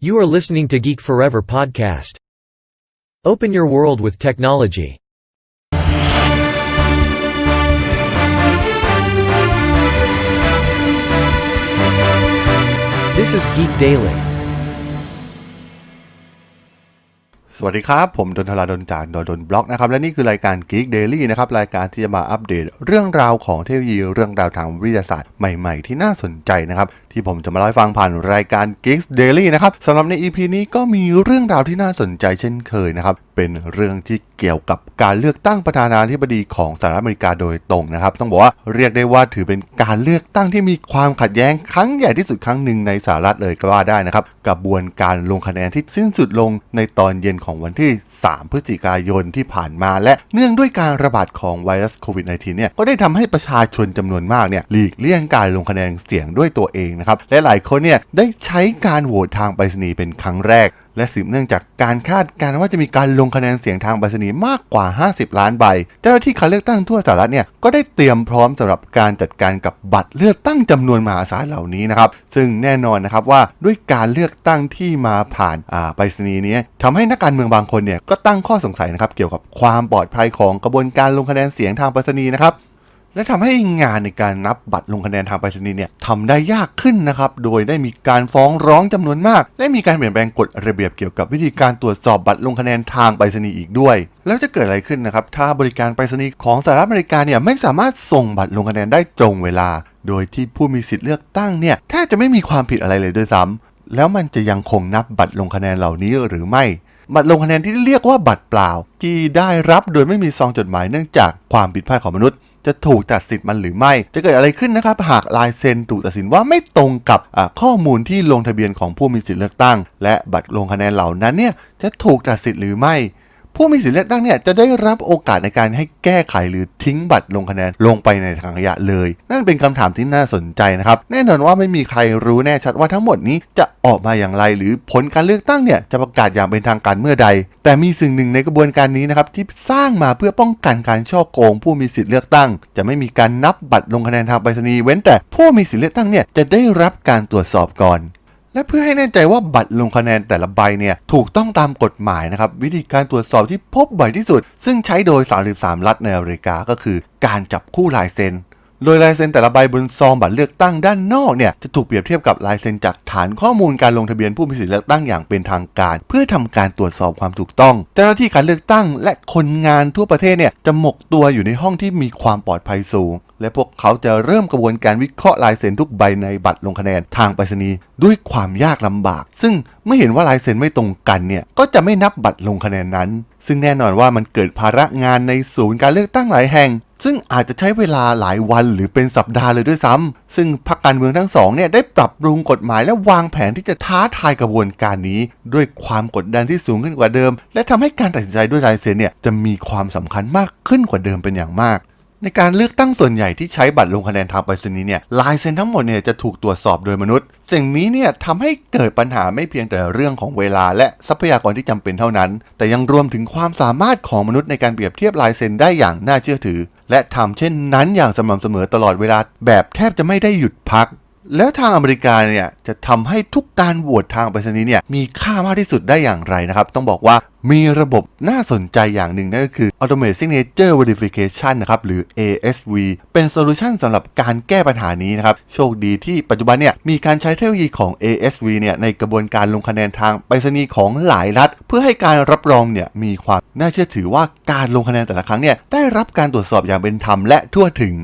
You are listening to Geek Forever podcast. Open your world with technology. This is Geek Daily. สวัสดีครับ ผมดนทราดนจากดนดนบล็อกนะครับ และนี่คือรายการ Geek Daily นะครับ รายการที่จะมาอัปเดตเรื่องราวของเทคโนโลยีเรื่องราวทางวิทยาศาสตร์ใหม่ ๆ ที่น่าสนใจนะครับ ที่ผมจะมาเล่าให้ฟังผ่านรายการ Geek's Daily นะครับสำหรับใน EP นี้ก็มีเรื่องราวที่น่าสนใจเช่นเคยนะครับ เป็นเรื่องที่เกี่ยวกับการเลือกตั้งประธานาธิบดีของสหรัฐอเมริกาโดยตรงนะครับ ต้องบอกว่าเรียกได้ว่าถือเป็นการเลือกตั้งที่มีความขัดแย้งครั้งใหญ่ที่สุดครั้งหนึ่งในสหรัฐเลยก็ว่าได้นะครับกระบวนการลงคะแนนที่สิ้นสุดลงในตอนเย็นของวันที่ 3 พฤศจิกายนที่ผ่านมา และเนื่องด้วยการระบาดของไวรัสโควิด -19 เนี่ยก็ได้ทำให้ประชาชนจำนวนมากเนี่ยหลีกเลี่ยงการลงคะแนนเสียงด้วยตัวเองนะครับและหลายคนเนี่ยได้ใช้การโหวตทางไปรษณีย์เป็นครั้งแรก และสืบเนื่องจากการคาดการณ์ว่าจะมีการลงคะแนนเสียงทางไปรษณีย์มากกว่า 50 ล้านใบ เจ้าหน้าที่การเลือกตั้งทั่วสหรัฐเนี่ยก็ได้เตรียมพร้อมสำหรับการจัดการกับบัตรเลือกตั้งจำนวนมหาศาลเหล่านี้นะครับซึ่งแน่นอนนะครับว่าด้วยการเลือกตั้งที่มาผ่านอ่าไปรษณีย์นี้ทำให้นักการเมืองบางคนเนี่ยก็ตั้งข้อสงสัยนะครับเกี่ยวกับความปลอดภัยของกระบวนการลงคะแนนเสียงทางไปรษณีย์นะครับ และทำให้งานในการนับบัตรลงคะแนนทางไปรษณีย์เนี่ยทำได้ยากขึ้นนะครับ โดยได้มีการฟ้องร้องจำนวนมาก และมีการเปลี่ยนแปลงกฎระเบียบเกี่ยวกับวิธีการตรวจสอบบัตรลงคะแนนทางไปรษณีย์อีกด้วย แล้วจะเกิดอะไรขึ้นนะครับ ถ้าบริการไปรษณีย์ของสหรัฐอเมริกาเนี่ยไม่สามารถส่งบัตรลงคะแนนได้ตรงเวลา โดยที่ผู้มีสิทธิ์เลือกตั้งเนี่ยแทบจะไม่มีความผิดอะไรเลยด้วยซ้ำแล้วมันจะยังคงนับบัตรลงคะแนนเหล่านี้หรือไม่บัตรลงคะแนนที่เรียกว่าบัตรเปล่า ที่ได้รับโดยไม่มีซองจดหมายเนื่องจากความผิดพลาดของมนุษย์ จะถูกตัดสิทธิ์มันหรือไม่ จะเกิดอะไรขึ้นนะครับ หากลายเซ็นถูกตัดสินว่าไม่ตรงกับข้อมูลที่ลงทะเบียนของผู้มีสิทธิ์เลือกตั้ง และบัตรลงคะแนนเหล่านั้นเนี่ยจะถูกตัดสิทธิ์หรือไม่ ผู้มีสิทธิเลือกตั้งเนี่ยจะได้รับโอกาสในการให้แก้ไขหรือทิ้งบัตรลงคะแนนลงไปในถังขยะเลย นั่นเป็นคำถามที่น่าสนใจนะครับ แน่นอนว่าไม่มีใครรู้แน่ชัดว่าทั้งหมดนี้จะออกมาอย่างไร หรือผลการเลือกตั้งเนี่ยจะประกาศอย่างเป็นทางการเมื่อใด แต่มีสิ่งหนึ่งในกระบวนการนี้นะครับที่สร้างมาเพื่อป้องกันการช่อโกง ผู้มีสิทธิเลือกตั้ง จะไม่มีการนับบัตรลงคะแนนทางไปรษณีย์เว้นแต่ผู้มีสิทธิเลือกตั้งเนี่ยจะได้รับการตรวจสอบก่อน และเพื่อให้แน่ใจว่าบัตรลงคะแนนแต่ละใบเนี่ยถูกต้องตามกฎหมายนะครับวิธีการตรวจสอบที่พบบ่อยที่สุด ซึ่งใช้โดย 33 รัฐในอเมริกาก็คือ การจับคู่ลายเซ็น โดยลายเซ็นแต่ละใบบนซองบัตรเลือกตั้งด้านนอกเนี่ยจะถูกเปรียบเทียบกับลายเซ็นจากฐานข้อมูลการลงทะเบียนผู้มีสิทธิเลือกตั้งอย่างเป็นทางการ เพื่อทำการตรวจสอบความถูกต้อง เจ้าหน้าที่การเลือกตั้งและคนงานทั่วประเทศเนี่ยจะหมกตัวอยู่ในห้องที่มีความปลอดภัยสูง และพวกเขาจะเริ่มกระบวนการวิเคราะห์ลายเซ็นทุกใบในบัตรลงคะแนนทางไปรษณีย์ด้วยความยากลำบาก ซึ่งเมื่อเห็นว่าลายเซ็นไม่ตรงกันเนี่ยก็จะไม่นับบัตรลงคะแนนนั้น ซึ่งแน่นอนว่ามันเกิดภาระงานในศูนย์การเลือกตั้งหลายแห่ง ซึ่งอาจจะใช้เวลาหลายวันหรือเป็นสัปดาห์เลยด้วยซ้ำซึ่งพรรคการเมืองทั้งสองเนี่ยได้ปรับปรุงกฎหมายและวางแผนที่จะท้าทายกระบวนการนี้ ด้วยความกดดันที่สูงขึ้นกว่าเดิม และทำให้การตัดสินใจด้วยลายเซ็นเนี่ยจะมีความสำคัญมากขึ้นกว่าเดิมเป็นอย่างมากในการเลือกตั้งส่วนใหญ่ที่ใช้บัตรลงคะแนนทางไปรษณีย์เนี่ยลายเซ็นทั้งหมดเนี่ยจะถูกตรวจสอบโดยมนุษย์ สิ่งนี้เนี่ยทำให้เกิดปัญหาไม่เพียงแต่เรื่องของเวลาและทรัพยากรที่จำเป็นเท่านั้น แต่ยังรวมถึงความสามารถของมนุษย์ในการเปรียบเทียบลายเซ็นได้อย่างน่าเชื่อถือ และทำเช่นนั้นอย่างสม่ำเสมอตลอดเวลาแบบแทบจะไม่ได้หยุดพัก แล้วทางอเมริกาเนี่ยจะทำให้ทุกการโหวตทางไปรษณีย์เนี่ยมีค่ามากที่สุดได้อย่างไรนะครับ ต้องบอกว่ามีระบบน่าสนใจอย่างหนึ่งนั่นก็คือ Automated Signature Verification นะครับหรือ ASV เป็นโซลูชันสำหรับการแก้ปัญหานี้นะครับ โชคดีที่ปัจจุบันเนี่ยมีการใช้เทคโนโลยีของ ASV เนี่ยในกระบวนการลงคะแนนทางไปรษณีย์ของหลายรัฐ เพื่อให้การรับรองเนี่ยมีความน่าเชื่อถือว่าการลงคะแนนแต่ละครั้งเนี่ยได้รับการตรวจสอบอย่างเป็นธรรมและทั่วถึง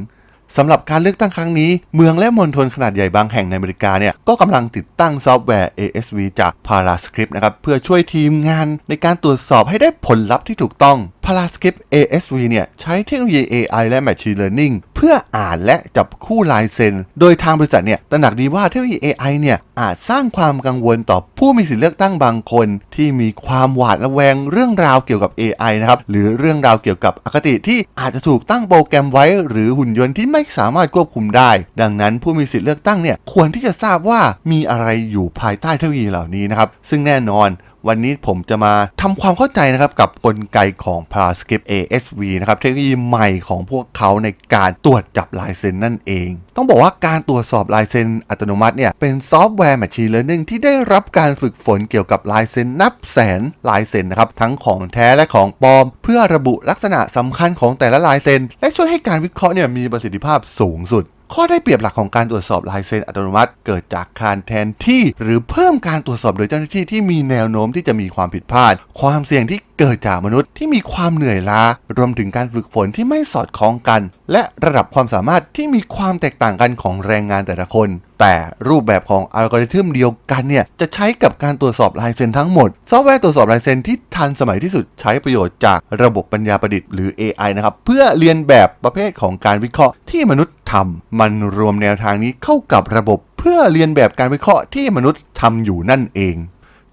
สำหรับการเลือกตั้งครั้งนี้ เมืองและมณฑลขนาดใหญ่บางแห่งในอเมริกาเนี่ยก็กำลังติดตั้งซอฟต์แวร์ ASV จาก Parascript นะครับเพื่อช่วยทีมงานในการตรวจสอบให้ได้ผลลัพธ์ที่ถูกต้อง Parascript ASV เนี่ยใช้เทคโนโลยี AI และ Machine Learning พื่ออ่านและจับคู่ลายเซ็น โดยทางบริษัทเนี่ยตระหนักดีว่าเทคโนโลยี AI เนี่ยอาจสร้างความกังวลต่อผู้มีสิทธิเลือกตั้งบางคน ที่มีความหวาดระแวงเรื่องราวเกี่ยวกับ AI นะครับหรือเรื่องราวเกี่ยวกับอคติที่อาจจะถูกตั้งโปรแกรมไว้ หรือหุ่นยนต์ที่ไม่สามารถควบคุมได้ ดังนั้นผู้มีสิทธิเลือกตั้งเนี่ยควรที่จะทราบว่ามีอะไรอยู่ภายใต้เทคโนโลยีเหล่านี้นะครับซึ่งแน่นอน วันนี้ผมจะมาทำความเข้าใจนะครับกับกลไกของ Parascript ASV นะครับเทคโนโลยีใหม่ของพวกเขาในการตรวจจับลายเซ็นนั่นเอง ต้องบอกว่าการตรวจสอบลายเซ็นอัตโนมัติเนี่ยเป็นซอฟต์แวร์ Machine Learning ที่ได้รับการฝึกฝนเกี่ยวกับลายเซ็นนับแสนลายเซ็นนะครับทั้งของแท้และของปลอม เพื่อระบุลักษณะสำคัญของแต่ละลายเซ็นและช่วยให้การวิเคราะห์เนี่ยมีประสิทธิภาพสูงสุด ข้อได้เปรียบหลักของการตรวจสอบลายเซ็นอัตโนมัติ เกิดจากการแทนที่ หรือเพิ่มการตรวจสอบโดยเจ้าหน้าที่ที่มีแนวโน้มที่จะมีความผิดพลาด ความเสี่ยงที่เกิดจากมนุษย์ที่มีความเหนื่อยล้า รวมถึงการฝึกฝนที่ไม่สอดคล้องกัน และระดับความสามารถที่มีความแตกต่างกันของแรงงานแต่ละคน แต่รูปแบบของอัลกอริทึมเดียวกันเนี่ยจะใช้กับการตรวจสอบลายเซ็นทั้งหมด ซอฟต์แวร์ตรวจสอบลายเซ็นที่ทันสมัยที่สุดใช้ประโยชน์จากระบบปัญญาประดิษฐ์หรือ AI นะครับเพื่อเรียนแบบประเภทของการวิเคราะห์ที่มนุษย์ทำมันรวมแนวทางนี้เข้ากับระบบ เพื่อเรียนแบบการวิเคราะห์ที่มนุษย์ทำอยู่นั่นเอง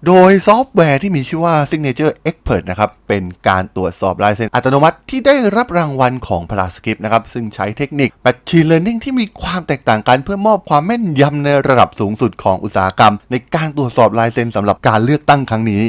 โดยซอฟต์แวร์ที่มีชื่อว่า Signature Expert นะครับ เป็นการตรวจสอบลายเซ็นอัตโนมัติที่ได้รับรางวัลของ p l a s c r i p t นะครับ ซึ่งใช้เทคนิค Machine Learning ที่มีความแตกต่างกันเพื่อมอบความแม่นยำในระดับสูงสุดของอุตสาหกรรม ในการตรวจสอบลายเซ็นสำหรับการเลือกตั้งครั้งนี้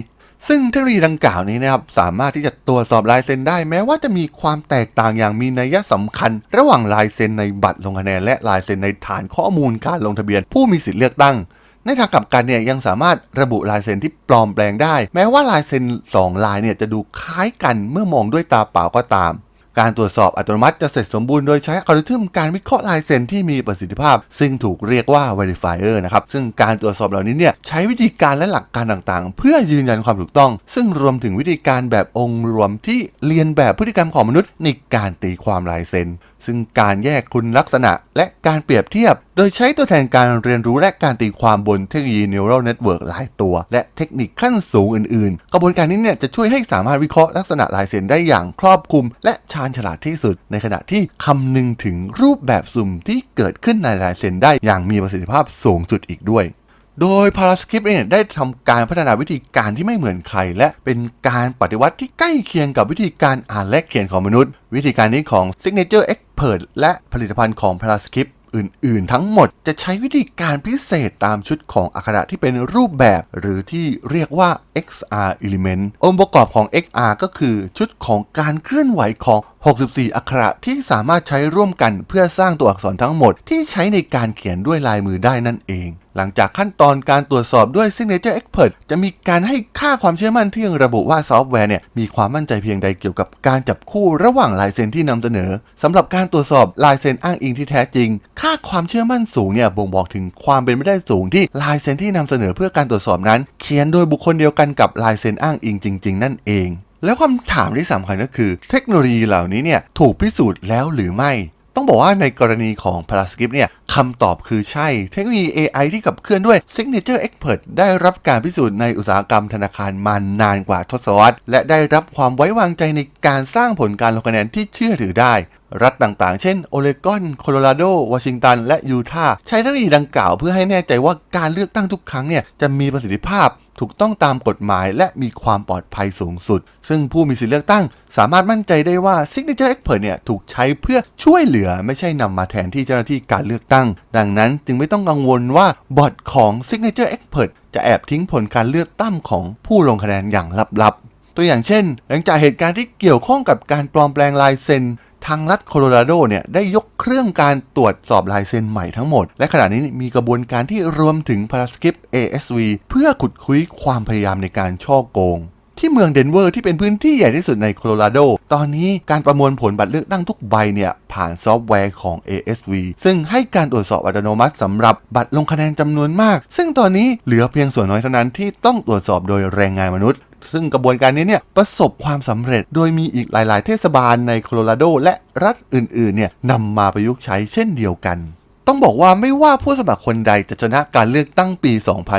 ซึ่งเทคโนโลยีดังกล่าวนี้นะครับสามารถที่จะตรวจสอบลายเซ็นได้แม้ว่าจะมีความแตกต่างอย่างมีนัยสำคัญ ระหว่างลายเซ็นในบัตรลงคะแนนและลายเซ็นในฐานข้อมูลการลงทะเบียน ผู้มีสิทธิเลือกตั้ง ในทางกลับกันเนี่ยยังสามารถระบุลายเซ็นที่ปลอมแปลงได้ แม้ว่าลายเซ็น2ลายเนี่ยจะดูคล้ายกันเมื่อมองด้วยตาเปล่าก็ตาม การตรวจสอบอัตโนมัติจะเสร็จสมบูรณ์โดยใช้อัลกอริทึมการวิเคราะห์ลายเซ็นที่มีประสิทธิภาพ ซึ่งถูกเรียกว่า verifier นะครับซึ่งการตรวจสอบเหล่านี้เนี่ยใช้วิธีการและหลักการต่างๆ เพื่อยืนยันความถูกต้อง ซึ่งรวมถึงวิธีการแบบองค์รวมที่เรียนแบบพฤติกรรมของมนุษย์ในการตีความลายเซ็นซึ่งการแยกคุณลักษณะและการเปรียบเทียบ โดยใช้ตัวแทนการเรียนรู้และการตีความบนเทคโนโลยี neural network หลายตัว และเทคนิคขั้นสูงอื่นๆ กระบวนการนี้เนี่ยจะช่วยให้สามารถวิเคราะห์ลักษณะลายเซ็นได้อย่างครอบคลุม และชาญฉลาดที่สุด ในขณะที่คำนึงถึงรูปแบบสุ่มที่เกิดขึ้นในลายเซ็นได้อย่างมีประสิทธิภาพสูงสุดอีกด้วยโดย Parascript เนี่ยได้ทำการพัฒนาวิธีการที่ไม่เหมือนใคร และเป็นการปฏิวัติที่ใกล้เคียงกับวิธีการอ่านและเขียนของมนุษย์ วิธีการนี้ของ Signature Expert และผลิตภัณฑ์ของ Parascript อื่น ๆ ทั้งหมดจะใช้วิธีการพิเศษตามชุดของอักขระที่เป็นรูปแบบ หรือที่เรียกว่า XR element องค์ประกอบของ XR ก็คือชุดของการเคลื่อนไหวของ 64 อักขระที่สามารถใช้ร่วมกันเพื่อสร้างตัวอักษรทั้งหมดที่ใช้ในการเขียนด้วยลายมือได้นั่นเอง หลังจากขั้นตอนการตรวจสอบด้วย Signature Expert จะมีการให้ค่าความเชื่อมั่นที่ยังระบุว่าซอฟต์แวร์เนี่ยมีความมั่นใจเพียงใดเกี่ยวกับการจับคู่ระหว่างลายเซ็นที่นำเสนอสำหรับการตรวจสอบลายเซ็นอ้างอิงที่แท้จริง ค่าความเชื่อมั่นสูงเนี่ยบ่งบอกถึงความเป็นไปได้สูงที่ลายเซ็นที่นำเสนอเพื่อการตรวจสอบนั้น เขียนโดยบุคคลเดียวกันกับลายเซ็นอ้างอิงจริง ๆ นั่นเอง แล้วคำถามที่สำคัญก็คือ เทคโนโลยีเหล่านี้เนี่ยถูกพิสูจน์แล้วหรือไม่ ต้องบอกว่าในกรณีของ p l a s c r i p t เนี่ยคำตอบคือใช่ เทคโนโลยี AI ที่ขับเคลื่อนด้วย Signature Expert ได้รับการพิสูจน์ในอุตสาหกรรมธนาคารมานานกว่าทศวรรษ และได้รับความไว้วางใจในการสร้างผลการลงคะแนนที่เชื่อถือได้ รัฐต่างๆ เช่นโอเรกอน โคโลราโด วอชิงตัน และยูทาห์ใช้เทคโนโลยีดังกล่าวเพื่อให้แน่ใจว่าการเลือกตั้งทุกครั้งเนี่ยจะมีประสิทธิภาพ ถูกต้องตามกฎหมายและมีความปลอดภัยสูงสุด ซึ่งผู้มีสิทธิเลือกตั้ง สามารถมั่นใจได้ว่า Signature Expert เนี่ยถูกใช้เพื่อช่วยเหลือไม่ใช่นำมาแทนที่เจ้าหน้าที่การเลือกตั้ง ดังนั้นจึงไม่ต้องกังวลว่าบอทของ Signature Expert จะแอบทิ้งผลการเลือกตั้งของผู้ลงคะแนนอย่างลับๆ ตัวอย่างเช่น หลังจากเหตุการณ์ที่เกี่ยวข้องกับการปลอมแปลงลายเซ็น ทางรัฐโคโลราโดเนี่ยได้ยกเครื่องการตรวจสอบลายเซ็นใหม่ทั้งหมด และขณะนี้มีกระบวนการที่รวมถึงพาราสคริป ASV เพื่อขุดคุยความพยายามในการช่อโกง ที่เมืองเดนเวอร์ที่เป็นพื้นที่ใหญ่ที่สุดในโคโลราโด ตอนนี้การประมวลผลบัตรเลือกตั้งทุกใบเนี่ยผ่านซอฟต์แวร์ของ ASV ซึ่งให้การตรวจสอบอัตโนมัติสำหรับบัตรลงคะแนนจำนวนมาก ซึ่งตอนนี้เหลือเพียงส่วนน้อยเท่านั้นที่ต้องตรวจสอบโดยแรงงานมนุษย์ซึ่งกระบวนการนี้เนี่ยประสบความสำเร็จโดยมีอีกหลาย ๆ เทศบาลในโคโลราโด และรัฐอื่น ๆ เนี่ยนำมาประยุกต์ใช้เช่นเดียวกัน ต้องบอกว่าไม่ว่าผู้สมัครคนใดจะชนะการเลือกตั้งปี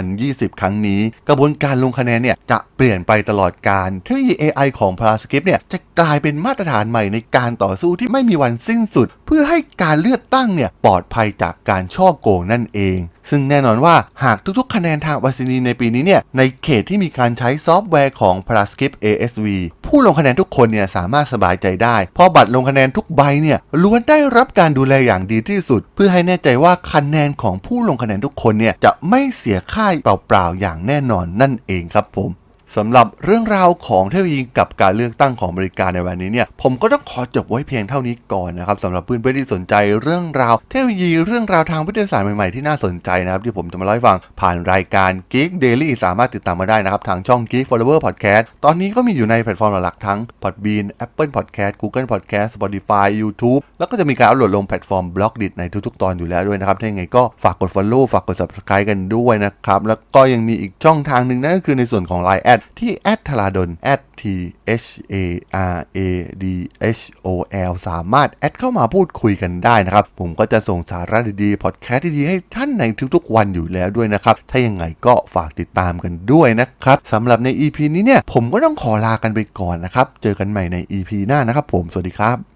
2020 ครั้งนี้ กระบวนการลงคะแนนเนี่ยจะเปลี่ยนไปตลอดการเทคโนโลยี AI ของ p l a s c r i p t เนี่ยจะกลายเป็นมาตรฐานใหม่ในการต่อสู้ที่ไม่มีวันสิ้นสุด เพื่อให้การเลือกตั้งเนี่ยปลอดภัยจากการช่อโกงนั่นเอง ซึ่งแน่นอนว่าหากทุกๆ คะแนนทางวัคซีนในปีนี้เนี่ย ในเขตที่มีการใช้ซอฟต์แวร์ของ p l u s c r i p ASV ผู้ลงคะแนนทุกคนเนี่ยสามารถสบายใจได้ เพราะบัตรลงคะแนนทุกใบเนี่ยล้วนได้รับการดูแลอย่างดีที่สุด เพื่อให้แน่ใจว่าคะแนนของผู้ลงคะแนนทุกคนเนี่ยจะไม่เสียค่าเปล่าๆอย่างแน่นอนนั่นเองครับผม สำหรับเรื่องราวของเทคโนโลยีกับการเลือกตั้งของอเมริกาในวันนี้เนี่ยผมก็ต้องขอจบไว้เพียงเท่านี้ก่อนนะครับสำหรับเพื่อนๆที่สนใจเรื่องราวเทคโนโลยีเรื่องราวทางวิทยาศาสตร์ใหม่ๆที่น่าสนใจนะครับที่ผมจะมาเล่าให้ฟังผ่านรายการ Geek Daily สามารถติดตามมาได้นะครับ ทางช่อง Geek Forever Podcast ตอนนี้ก็มีอยู่ในแพลตฟอร์มหลักๆทั้ง Podbean Apple Podcast Google Podcast Spotify YouTube แล้วก็จะมีการอัปโหลดลงแพลตฟอร์ม b l o g d i t ในทุกๆ ตอนอยู่แล้วด้วยนะครับถ้าอย่างไงก็ฝากกด Follow ฝากกด Subscribe กันด้วยนะครับแล้วก็ยังมีอีกช่องทางหนึ่งนั่นก็คือในส่วนของ Line ดที่แอดทราดน T H A R A D H O L สามารถแอดเข้ามาพูดคุยกันได้นะครับ ผมก็จะส่งสาระดีๆ พอดแคสต์ดีๆ ให้ท่านในทุกๆวันอยู่แล้วด้วยนะครับ ถ้ายังไงก็ฝากติดตามกันด้วยนะครับสำหรับใน EP นี้เนี่ย ผมก็ต้องขอลากันไปก่อนนะครับ เจอกันใหม่ใน EP หน้านะครับผม สวัสดีครับ